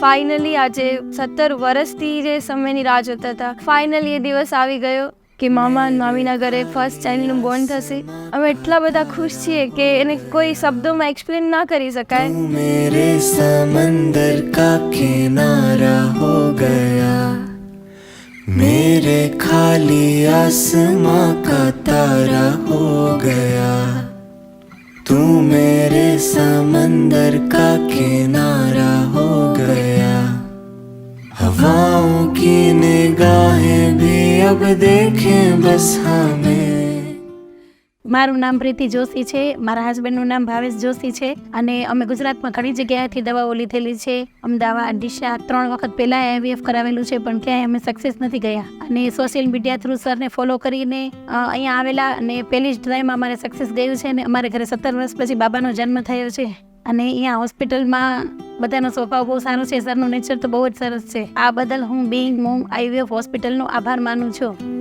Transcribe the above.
Finally આજે સત્તર વર્ષથી જે સમયની રાહ જોતા હતા ફાઇનલી એ દિવસ આવી ગયો કે મામા મામીના ઘરે ફર્સ્ટ ચાઇલ્ડનું બોર્ન થશે. અમે એટલા બધા ખુશ છીએ કે એને કોઈ શબ્દોમાં એક્સપ્લેન ના કરી શકાય. મેરે સમંદર કા કિનારા હો ગયા. મેરે ખાલી આસમાં કા તારા હો ગયા. તું મેરે સમંદર કા કિનારા अब देखें बस हमें મારું નામ પ્રીતિ જોશી છે મારા હસબન્ડનું નામ ભાવેશ જોશી છે અને અમે ગુજરાતમાં ઘણી જગ્યાએથી દવાઓ લીધેલી છે અમદાવાદ ડીસા ત્રણ વખત પહેલાં આઈવીએફ કરાવેલું છે પણ ક્યાંય અમે સક્સેસ નથી ગયા અને સોશિયલ મીડિયા થ્રુ સરને ફોલો કરીને અ, અહીંયા આવેલા અને પહેલી જ ટ્રાયમાં અમારે સક્સેસ ગયું છે અને અમારે ઘરે સત્તર વર્ષ પછી બાબાનો જન્મ થયો છે અને અહીંયા હોસ્પિટલમાં બધાનો સ્વભાવ બહુ સારો છે, સરનું નેચર તો બહુ જ સરસ છે. આ બદલ હું બિંગ મોમ આઈવીએફ હોસ્પિટલનો આભાર માનું છું.